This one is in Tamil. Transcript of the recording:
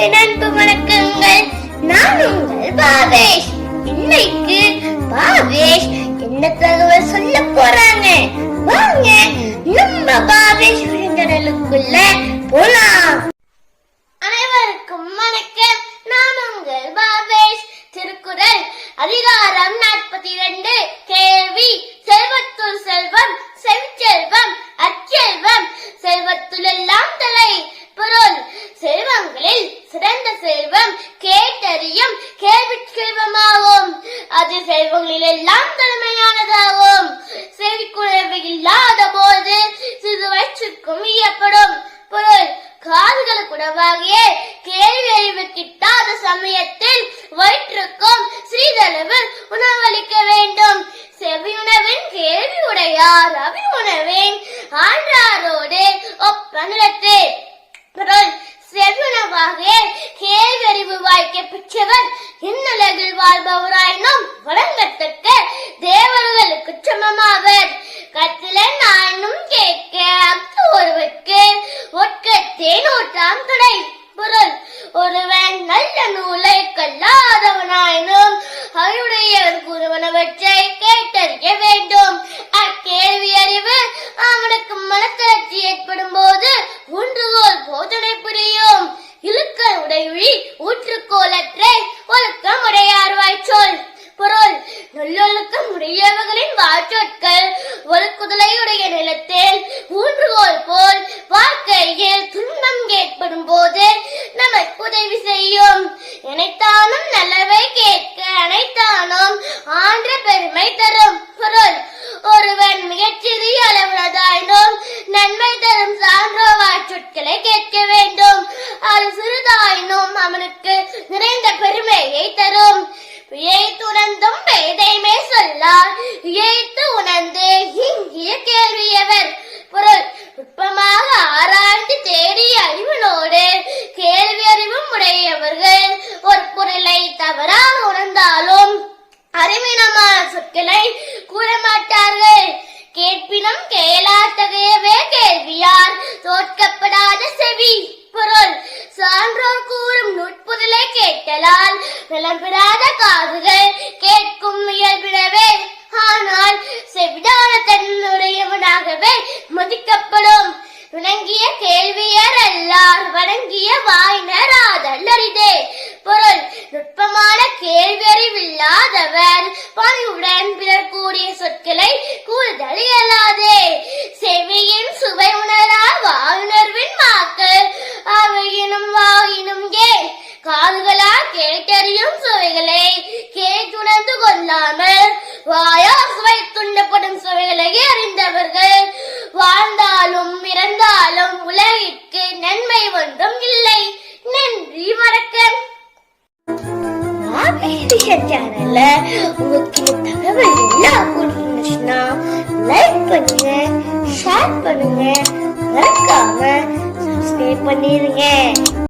என் அன்பு வணக்கங்கள். நான் உங்கள் பாவேஷ். இன்னைக்கு பாவேஷ் என்ன தகவல் சொல்ல போறாங்க? வாங்க நம்ம பாவேஷ் விருந்தடலுக்குள்ள போலாம். அனைவருக்கும் வணக்கம். நான் உங்கள் பாவேஷ். திருக்குறள் அதிகாரம் அவர்களுக்கு உணவாகிய கேள்வி அறிவு கிட்டாத சமயத்தில் வயிற்றுக்கும் சிறிதளவு உணவளிக்க வேண்டும். செவியுணவின் கேள்வி உடையார் அவி உணவின். ஆன்றாரோடு ஒப்பநிலத்து பொருள் செவியுணவாக கேள்வி அறிவு வாய்க்க பெற்றவர் இன்னலகில் வாழ்பவராயினும் வழங்கத்தக்க தேவர்களுக்கு சமமாவர். கத்தில நானும் கேட்க அத்து ஒருவருக்கு ஒட்க தேனூற்றாம் துணை பொருள். ஒருவன் நல்ல நூலை கல்லாதவன் சிறிய அளவுள்ளதாயினும் நன்மை தரும் சான்றோவாய் சொற்களை கேட்க வேண்டும். அது சிறிதாயினும் அவனுக்கு நிறைந்த பெருமையை தரும். இயைத்து உணர்ந்தும் பேதைமை சொல்லார். இயைத்து உணர்ந்து இங்கிய கேள்வியவர். பொருள் நுட்பமாக ஆராய்ந்து தேடிய அறிவினோடு கேள்வி அறிவும் உடையவர்கள். ஒரு பொருளை தவறாக உணர்ந்தாலும் அறிவினமான சொற்களை கூற மாட்டார்கள் கேட்பினும் கேளாத்தகையவே கேள்வியார் தோற்கப்படாத செவி பொருள். சான்றோர் கூறும் நுட்புதலை கேட்டலால் நலம் காதுகள் கேட்கும் இயல்பினவே ஆனால் செவிடான தன்னுடையவனாகவே மதிக்கப்படும். விளங்கிய கேள்வியர் அல்லார் வணங்கிய வாயினர் ஆதல்லரிதே பொருள் நுட்பமான கேள்வியறிவில்லாதவர். பணிவுடன் பிறர் கூறிய சொற்களை கேட்டறியும் சுவைகளை கேட்டுணர்ந்து கொள்ளாமல் வாயால் சுவை துண்டப்படும் சுவைகளை அறிந்தவர்கள் வாழ்ந்தாலும் இறந்தாலும் உலகிற்கு நன்மை ஒன்றும் இல்லை. நன்றி வணக்கம். சேனல்ல உங்களுக்கு தகவல் எல்லாம் பிடிச்சிருந்துச்சுன்னா லைக் பண்ணுங்க ஷேர் பண்ணுங்க. மறக்காம சப்ஸ்கிரைப் பண்ணிருங்க.